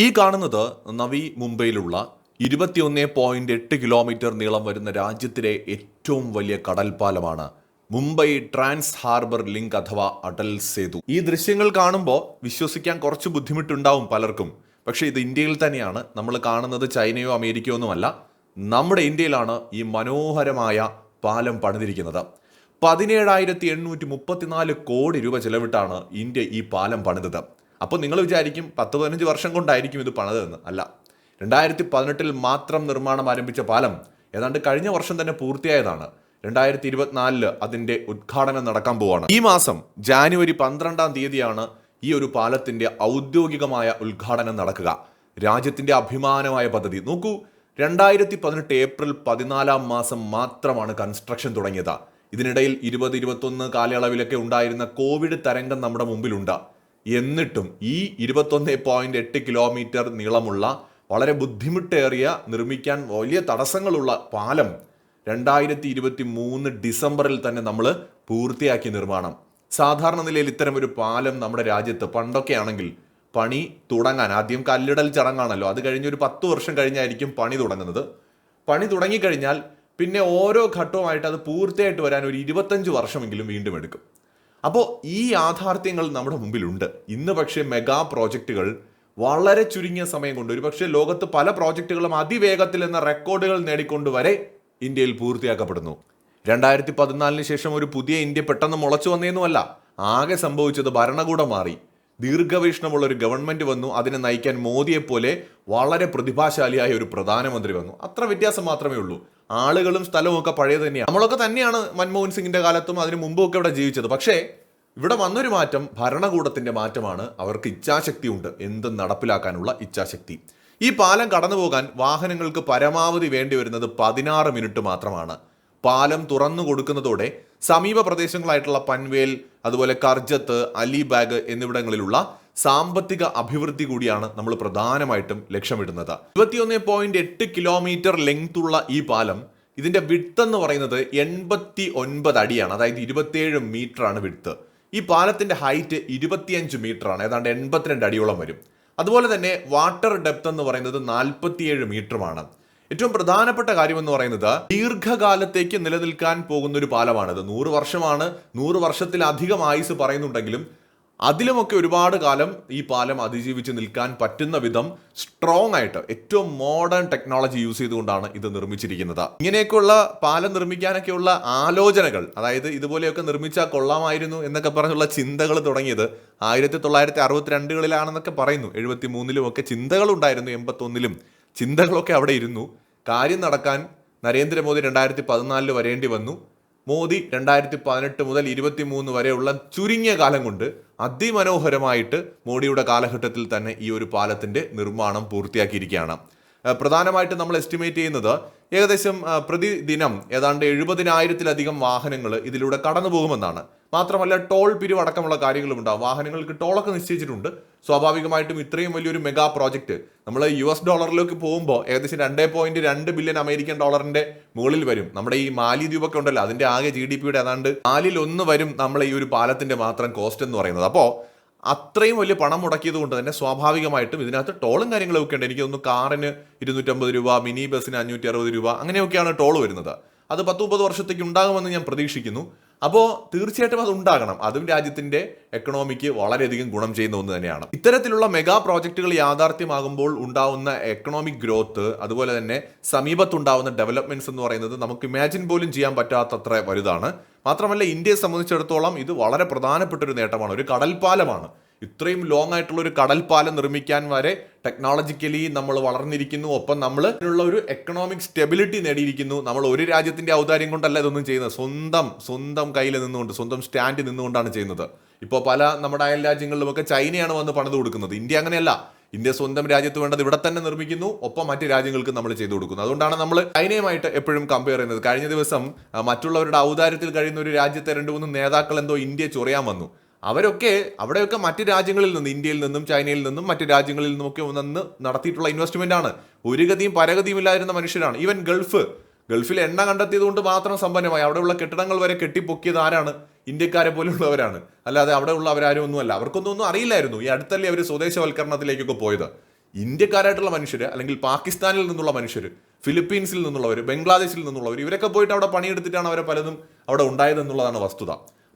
ഈ കാണുന്നത് നവി മുംബൈയിലുള്ള ഇരുപത്തിയൊന്ന് പോയിന്റ് എട്ട് കിലോമീറ്റർ നീളം വരുന്ന രാജ്യത്തിലെ ഏറ്റവും വലിയ കടൽപ്പാലമാണ്. മുംബൈ ട്രാൻസ് ഹാർബർ ലിങ്ക് അഥവാ അടൽ സേതു. ഈ ദൃശ്യങ്ങൾ കാണുമ്പോൾ വിശ്വസിക്കാൻ കുറച്ച് ബുദ്ധിമുട്ടുണ്ടാവും പലർക്കും. പക്ഷേ ഇത് ഇന്ത്യയിൽ തന്നെയാണ്. നമ്മൾ കാണുന്നത് ചൈനയോ അമേരിക്കയോ ഒന്നുമല്ല. നമ്മുടെ ഇന്ത്യയിലാണ് ഈ മനോഹരമായ പാലം പണിതിരിക്കുന്നത്. പതിനേഴായിരത്തി എണ്ണൂറ്റി മുപ്പത്തിനാല് കോടി രൂപ ചെലവിട്ടാണ് ഇന്ത്യ ഈ പാലം പണിതത്. അപ്പോൾ നിങ്ങൾ വിചാരിക്കും പത്ത് പതിനഞ്ച് വർഷം കൊണ്ടായിരിക്കും ഇത് പണിതെന്ന് അല്ല. രണ്ടായിരത്തി പതിനെട്ടിൽ മാത്രം നിർമ്മാണം ആരംഭിച്ച പാലം ഏതാണ്ട് കഴിഞ്ഞ വർഷം തന്നെ പൂർത്തിയായതാണ്. രണ്ടായിരത്തി ഇരുപത്തിനാലിൽ അതിന്റെ ഉദ്ഘാടനം നടക്കാൻ പോവാണ്. ഈ മാസം ജാനുവരി പന്ത്രണ്ടാം തീയതിയാണ് ഈ ഒരു പാലത്തിന്റെ ഔദ്യോഗികമായ ഉദ്ഘാടനം നടക്കുക. രാജ്യത്തിന്റെ അഭിമാനമായ പദ്ധതി. നോക്കൂ രണ്ടായിരത്തി പതിനെട്ട് ഏപ്രിൽ പതിനാലാം മാസം മാത്രമാണ് കൺസ്ട്രക്ഷൻ തുടങ്ങിയത്. ഇതിനിടയിൽ ഇരുപത് ഇരുപത്തൊന്ന് കാലയളവിലൊക്കെ ഉണ്ടായിരുന്ന കോവിഡ് തരംഗം നമ്മുടെ മുമ്പിലുണ്ട്. എന്നിട്ടും ഈ ഇരുപത്തൊന്ന് പോയിന്റ് എട്ട് കിലോമീറ്റർ നീളമുള്ള വളരെ ബുദ്ധിമുട്ടേറിയ നിർമ്മിക്കാൻ വലിയ തടസ്സങ്ങളുള്ള പാലം രണ്ടായിരത്തി ഇരുപത്തി മൂന്ന് ഡിസംബറിൽ തന്നെ നമ്മൾ പൂർത്തിയാക്കി നിർമ്മാണം. സാധാരണ നിലയിൽ ഇത്തരം ഒരു പാലം നമ്മുടെ രാജ്യത്ത് പണ്ടൊക്കെ ആണെങ്കിൽ പണി തുടങ്ങാൻ ആദ്യം കല്ലിടൽ ചടങ്ങാണല്ലോ. അത് കഴിഞ്ഞ് ഒരു പത്ത് വർഷം കഴിഞ്ഞായിരിക്കും പണി തുടങ്ങുന്നത്. പണി തുടങ്ങിക്കഴിഞ്ഞാൽ പിന്നെ ഓരോ ഘട്ടവുമായിട്ട് അത് പൂർത്തിയായിട്ട് വരാൻ ഒരു ഇരുപത്തഞ്ച് വർഷമെങ്കിലും വീണ്ടും എടുക്കും. അപ്പോൾ ഈ യാഥാർത്ഥ്യങ്ങൾ നമ്മുടെ മുമ്പിലുണ്ട്. ഇന്ന് പക്ഷേ മെഗാ പ്രോജക്റ്റുകൾ വളരെ ചുരുങ്ങിയ സമയം കൊണ്ട് ഒരു പക്ഷേ ലോകത്ത് പല പ്രോജക്റ്റുകളും അതിവേഗത്തിൽ എന്ന റെക്കോർഡുകൾ നേടിക്കൊണ്ട് വരെ ഇന്ത്യയിൽ പൂർത്തിയാക്കപ്പെടുന്നു. രണ്ടായിരത്തി പതിനാലിന് ശേഷം ഒരു പുതിയ ഇന്ത്യ പെട്ടെന്ന് മുളച്ചു വന്നേന്നുമല്ല ആകെ സംഭവിച്ചത് ഭരണകൂടം മാറി. ദീർഘവീക്ഷണമുള്ള ഒരു ഗവൺമെന്റ് വന്നു അതിനെ നയിക്കാൻ മോദിയെപ്പോലെ വളരെ പ്രതിഭാശാലിയായ ഒരു പ്രധാനമന്ത്രി വന്നു. അത്ര വ്യത്യാസം മാത്രമേ ഉള്ളൂ. ആളുകളും സ്ഥലവും ഒക്കെ പഴയത് തന്നെയാണ് നമ്മളൊക്കെ തന്നെയാണ് മൻമോഹൻ സിംഗിന്റെ കാലത്തും അതിന് മുമ്പും ഒക്കെ ഇവിടെ ജീവിച്ചത്. പക്ഷേ ഇവിടെ വന്നൊരു മാറ്റം ഭരണകൂടത്തിന്റെ മാറ്റമാണ് അവർക്ക് ഇച്ഛാശക്തി ഉണ്ട്. എന്ത് നടപ്പിലാക്കാനുള്ള ഇച്ഛാശക്തി. ഈ പാലം കടന്നു പോകാൻ വാഹനങ്ങൾക്ക് പരമാവധി വേണ്ടി വരുന്നത് പതിനാറ് മിനിറ്റ് മാത്രമാണ്. പാലം തുറന്നു കൊടുക്കുന്നതോടെ സമീപ പ്രദേശങ്ങളായിട്ടുള്ള പൻവേൽ അതുപോലെ കർജത്ത് അലിബാഗ് എന്നിവിടങ്ങളിലുള്ള സാമ്പത്തിക അഭിവൃദ്ധി കൂടിയാണ് നമ്മൾ പ്രധാനമായിട്ടും ലക്ഷ്യമിടുന്നത്. ഇരുപത്തിയൊന്ന് പോയിന്റ് എട്ട് കിലോമീറ്റർ ലെങ്ത് ഉള്ള ഈ പാലം ഇതിന്റെ വിട്ത് എന്ന് പറയുന്നത് എൺപത്തി ഒൻപത് അടിയാണ്. അതായത് ഇരുപത്തിയേഴ് മീറ്റർ ആണ് വിട്ത് ഈ പാലത്തിന്റെ ഹൈറ്റ് ഇരുപത്തിയഞ്ച് മീറ്റർ ആണ്. ഏതാണ്ട് എൺപത്തിരണ്ട് അടിയോളം വരും. അതുപോലെ തന്നെ വാട്ടർ ഡെപ്ത് എന്ന് പറയുന്നത് നാൽപ്പത്തിയേഴ് മീറ്ററുമാണ് ഏറ്റവും പ്രധാനപ്പെട്ട കാര്യം എന്ന് പറയുന്നത് ദീർഘകാലത്തേക്ക് നിലനിൽക്കാൻ പോകുന്ന ഒരു പാലമാണിത്. നൂറ് വർഷമാണ്. നൂറ് വർഷത്തിലധികം ആയുസ് പറയുന്നുണ്ടെങ്കിലും അതിലുമൊക്കെ ഒരുപാട് കാലം ഈ പാലം അതിജീവിച്ച് നിൽക്കാൻ പറ്റുന്ന വിധം സ്ട്രോങ് ആയിട്ട് ഏറ്റവും മോഡേൺ ടെക്നോളജി യൂസ് ചെയ്തുകൊണ്ടാണ് ഇത് നിർമ്മിച്ചിരിക്കുന്നത്. ഇങ്ങനെയൊക്കെയുള്ള പാലം നിർമ്മിക്കാനൊക്കെയുള്ള ആലോചനകൾ അതായത് ഇതുപോലെയൊക്കെ നിർമ്മിച്ചാൽ കൊള്ളാമായിരുന്നു എന്നൊക്കെ പറഞ്ഞുള്ള ചിന്തകൾ തുടങ്ങിയത് ആയിരത്തി തൊള്ളായിരത്തി അറുപത്തിരണ്ടുകളിലാണെന്നൊക്കെ പറയുന്നു. എഴുപത്തി മൂന്നിലും ഒക്കെ ചിന്തകളുണ്ടായിരുന്നു എൺപത്തൊന്നിലും ചിന്തകളൊക്കെ അവിടെ ഇരുന്നു. കാര്യം നടക്കാൻ നരേന്ദ്രമോദി രണ്ടായിരത്തി പതിനാലിൽ വരേണ്ടി വന്നു. മോദി രണ്ടായിരത്തി പതിനെട്ട് മുതൽ ഇരുപത്തി മൂന്ന് വരെയുള്ള ചുരുങ്ങിയ കാലം കൊണ്ട് അതിമനോഹരമായിട്ട് മോഡിയുടെ കാലഘട്ടത്തിൽ തന്നെ ഈ ഒരു പാലത്തിന്റെ നിർമ്മാണം പൂർത്തിയാക്കിയിരിക്കുകയാണ്. പ്രധാനമായിട്ട് നമ്മൾ എസ്റ്റിമേറ്റ് ചെയ്യുന്നത് ഏകദേശം പ്രതിദിനം ഏതാണ്ട് എഴുപതിനായിരത്തിലധികം വാഹനങ്ങൾ ഇതിലൂടെ കടന്നു പോകുമെന്നാണ് മാത്രമല്ല ടോൾ പിരിവടക്കമുള്ള കാര്യങ്ങളും ഉണ്ടാവും. വാഹനങ്ങൾക്ക് ടോളൊക്കെ നിശ്ചയിച്ചിട്ടുണ്ട്. സ്വാഭാവികമായിട്ടും ഇത്രയും വലിയൊരു മെഗാ പ്രോജക്റ്റ്. നമ്മൾ യു എസ് ഡോളറിലേക്ക് പോകുമ്പോൾ ഏകദേശം രണ്ടേ പോയിന്റ് രണ്ട് ബില്യൺ അമേരിക്കൻ ഡോളറിന്റെ മുകളിൽ വരും. നമ്മുടെ ഈ മാലി ദ്വീപൊക്കെ ഉണ്ടല്ലോ അതിന്റെ ആകെ ജി ഡി പിയുടെ ഏതാണ്ട് നാലിൽ ഒന്ന് വരും നമ്മളെ ഈ ഒരു പാലത്തിന്റെ മാത്രം കോസ്റ്റ് എന്ന് പറയുന്നത്. അപ്പോൾ അത്രയും വലിയ പണം മുടക്കിയത് കൊണ്ട് തന്നെ സ്വാഭാവികമായിട്ടും ഇതിനകത്ത് ടോളും കാര്യങ്ങളും ഒക്കെ ഉണ്ട്. എനിക്ക് തോന്നുന്നു കാറിന് ഇരുന്നൂറ്റമ്പത് രൂപ മിനി ബസ്സിന് അഞ്ഞൂറ്റി അറുപത് രൂപ അങ്ങനെയൊക്കെയാണ് ടോൾ വരുന്നത്. അത് പത്ത് മുപ്പത് വർഷത്തേക്ക് ഉണ്ടാകുമെന്ന് ഞാൻ പ്രതീക്ഷിക്കുന്നു. അപ്പോൾ തീർച്ചയായിട്ടും അത് ഉണ്ടാകണം. അതും രാജ്യത്തിന്റെ എക്കണോമിക്ക് വളരെയധികം ഗുണം ചെയ്യുന്ന ഒന്ന് തന്നെയാണ്. ഇത്തരത്തിലുള്ള മെഗാ പ്രോജക്റ്റുകൾ യാഥാർത്ഥ്യമാകുമ്പോൾ ഉണ്ടാവുന്ന എക്കണോമിക് ഗ്രോത്ത് അതുപോലെ തന്നെ സമീപത്തുണ്ടാവുന്ന ഡെവലപ്മെന്റ്സ് എന്ന് പറയുന്നത് നമുക്ക് ഇമാജിൻ പോലും ചെയ്യാൻ പറ്റാത്തത്ര വലുതാണ്. മാത്രമല്ല ഇന്ത്യയെ സംബന്ധിച്ചിടത്തോളം ഇത് വളരെ പ്രധാനപ്പെട്ട ഒരു നേട്ടമാണ്. ഒരു കടൽപ്പാലമാണ്. ഇത്രയും ലോങ് ആയിട്ടുള്ള ഒരു കടൽപ്പാലം നിർമ്മിക്കാൻ വരെ ടെക്നോളജിക്കലി നമ്മൾ വളർന്നിരിക്കുന്നു. ഒപ്പം നമ്മൾ ഇതിനുള്ള ഒരു എക്കണോമിക് സ്റ്റെബിലിറ്റി നേടിയിരിക്കുന്നു. നമ്മൾ ഒരു രാജ്യത്തിന്റെ ഔദാര്യം കൊണ്ടല്ല ഇതൊന്നും ചെയ്യുന്നത്. സ്വന്തം സ്വന്തം കയ്യിൽ നിന്നുകൊണ്ട് സ്വന്തം സ്റ്റാൻഡിൽ നിന്നുകൊണ്ടാണ് ചെയ്യുന്നത്. ഇപ്പോൾ പല നമ്മുടെ അയൽ രാജ്യങ്ങളിലുമൊക്കെ ചൈനയാണ് വന്ന് പണിത് കൊടുക്കുന്നത്. ഇന്ത്യ അങ്ങനെയല്ല. ഇന്ത്യ സ്വന്തം രാജ്യത്ത് വേണ്ടത് ഇവിടെ തന്നെ നിർമ്മിക്കുന്നു. ഒപ്പം മറ്റ് രാജ്യങ്ങൾക്ക് നമ്മൾ ചെയ്തു കൊടുക്കുന്നു. അതുകൊണ്ടാണ് നമ്മൾ ചൈനയുമായിട്ട് എപ്പോഴും കമ്പയർ ചെയ്യുന്നത്. കഴിഞ്ഞ ദിവസം മറ്റുള്ളവരുടെ ഔദാര്യത്തിൽ കഴിയുന്ന ഒരു രാജ്യത്തെ രണ്ട് മൂന്ന് നേതാക്കൾ എന്തോ ഇന്ത്യ ചൊറിയാൻ വന്നു. അവരൊക്കെ അവിടെയൊക്കെ മറ്റ് രാജ്യങ്ങളിൽ നിന്ന് ഇന്ത്യയിൽ നിന്നും ചൈനയിൽ നിന്നും മറ്റ് രാജ്യങ്ങളിൽ നിന്നുമൊക്കെ വന്ന് നടത്തിയിട്ടുള്ള ഇൻവെസ്റ്റ്മെന്റ് ആണ്. ഒരു ഗതിയും പരഗതിയും ഇല്ലായിരുന്ന മനുഷ്യരാണ്. ഈവൻ ഗൾഫ് ഗൾഫിൽ എണ്ണ കണ്ടെത്തിയത് കൊണ്ട് മാത്രം സമ്പന്നമായി. അവിടെയുള്ള കെട്ടിടങ്ങൾ വരെ കെട്ടിപ്പൊക്കിയത് ആരാണ്? ഇന്ത്യക്കാരെ പോലുള്ളവരാണ് അല്ലാതെ അവിടെ ഉള്ള അവരാരും ഒന്നുമല്ല. അവർക്കൊന്നും ഒന്നും അറിയില്ലായിരുന്നു ഈ അടുത്തല്ലേ അവർ സ്വദേശവൽക്കരണത്തിലേക്കൊക്കെ പോയത്. ഇന്ത്യക്കാരായിട്ടുള്ള മനുഷ്യർ അല്ലെങ്കിൽ പാകിസ്ഥാനിൽ നിന്നുള്ള മനുഷ്യർ ഫിലിപ്പീൻസിൽ നിന്നുള്ളവർ ബംഗ്ലാദേശിൽ നിന്നുള്ളവർ ഇവരൊക്കെ പോയിട്ട് അവിടെ പണിയെടുത്തിട്ടാണ് അവരെ പലതും അവിടെ ഉണ്ടായതെന്നുള്ളതാണ് വസ്തുത.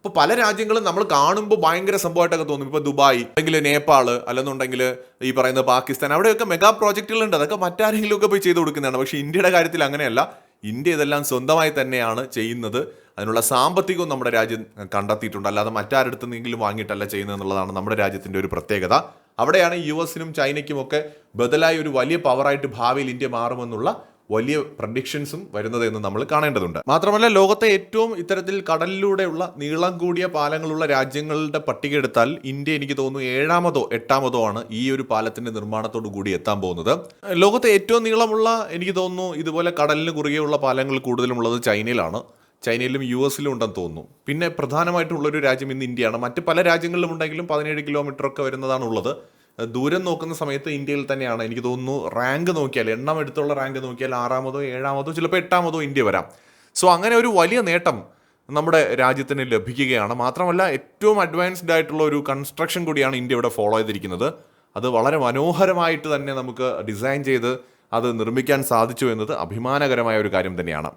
അപ്പോൾ പല രാജ്യങ്ങളും നമ്മൾ കാണുമ്പോൾ ഭയങ്കര സംഭവമായിട്ടൊക്കെ തോന്നും. ഇപ്പോൾ ദുബായ് അല്ലെങ്കിൽ നേപ്പാൾ അല്ലെന്നുണ്ടെങ്കിൽ ഈ പറയുന്ന പാകിസ്ഥാൻ അവിടെയൊക്കെ മെഗാ പ്രോജക്റ്റുകളുണ്ട്. അതൊക്കെ മറ്റാരെങ്കിലും ഒക്കെ പോയി ചെയ്തു കൊടുക്കുന്നതാണ്. പക്ഷേ ഇന്ത്യയുടെ കാര്യത്തിൽ അങ്ങനെയല്ല. ഇന്ത്യ ഇതെല്ലാം സ്വന്തമായി തന്നെയാണ് ചെയ്യുന്നത്. അതിനുള്ള സാമ്പത്തികവും നമ്മുടെ രാജ്യം കണ്ടെത്തിയിട്ടുണ്ട്. അല്ലാതെ മറ്റാരടുത്തു നിന്നെങ്കിലും വാങ്ങിയിട്ടല്ല ചെയ്യുന്നത് എന്നുള്ളതാണ് നമ്മുടെ രാജ്യത്തിന്റെ ഒരു പ്രത്യേകത. അവിടെയാണ് യു എസിനും ചൈനയ്ക്കും ഒക്കെ ബദലായി ഒരു വലിയ പവറായിട്ട് ഭാവിയിൽ ഇന്ത്യ മാറുമെന്നുള്ള വലിയ പ്രഡിക്ഷൻസും വരുന്നത് എന്ന് നമ്മൾ കാണേണ്ടതുണ്ട്. മാത്രമല്ല ലോകത്തെ ഏറ്റവും ഇത്തരത്തിൽ കടലിലൂടെയുള്ള നീളം കൂടിയ പാലങ്ങളുള്ള രാജ്യങ്ങളുടെ പട്ടിക എടുത്താൽ ഇന്ത്യ എനിക്ക് തോന്നുന്നു ഏഴാമതോ എട്ടാമതോ ആണ് ഈ ഒരു പാലത്തിന്റെ നിർമ്മാണത്തോടു കൂടി എത്താൻ പോകുന്നത്. ലോകത്തെ ഏറ്റവും നീളമുള്ള എനിക്ക് തോന്നുന്നു ഇതുപോലെ കടലിന് കുറുകെയുള്ള പാലങ്ങൾ കൂടുതലും ഉള്ളത് ചൈനയിലാണ്. ചൈനയിലും യു എസിലും ഉണ്ടെന്ന് തോന്നുന്നു. പിന്നെ പ്രധാനമായിട്ടുള്ളൊരു രാജ്യം ഇന്ന് ഇന്ത്യയാണ്. മറ്റ് പല രാജ്യങ്ങളിലും ഉണ്ടെങ്കിലും പതിനേഴ് കിലോമീറ്റർ ഒക്കെ വരുന്നതാണ് ഉള്ളത് ദൂരം നോക്കുന്ന സമയത്ത് ഇന്ത്യയിൽ തന്നെയാണ് എനിക്ക് തോന്നുന്നു റാങ്ക് നോക്കിയാൽ എണ്ണം എടുത്തുള്ള റാങ്ക് നോക്കിയാൽ ആറാമതോ ഏഴാമതോ ചിലപ്പോൾ എട്ടാമതോ ഇന്ത്യ വരാം. സോ അങ്ങനെ ഒരു വലിയ നേട്ടം നമ്മുടെ രാജ്യത്തിന് ലഭിക്കുകയാണ്. മാത്രമല്ല ഏറ്റവും അഡ്വാൻസ്ഡ് ആയിട്ടുള്ള ഒരു കൺസ്ട്രക്ഷൻ കൂടിയാണ് ഇന്ത്യ ഇവിടെ ഫോളോ ചെയ്തിരിക്കുന്നത്. അത് വളരെ മനോഹരമായിട്ട് തന്നെ നമുക്ക് ഡിസൈൻ ചെയ്ത് അത് നിർമ്മിക്കാൻ സാധിച്ചു എന്നത് അഭിമാനകരമായ ഒരു കാര്യം തന്നെയാണ്.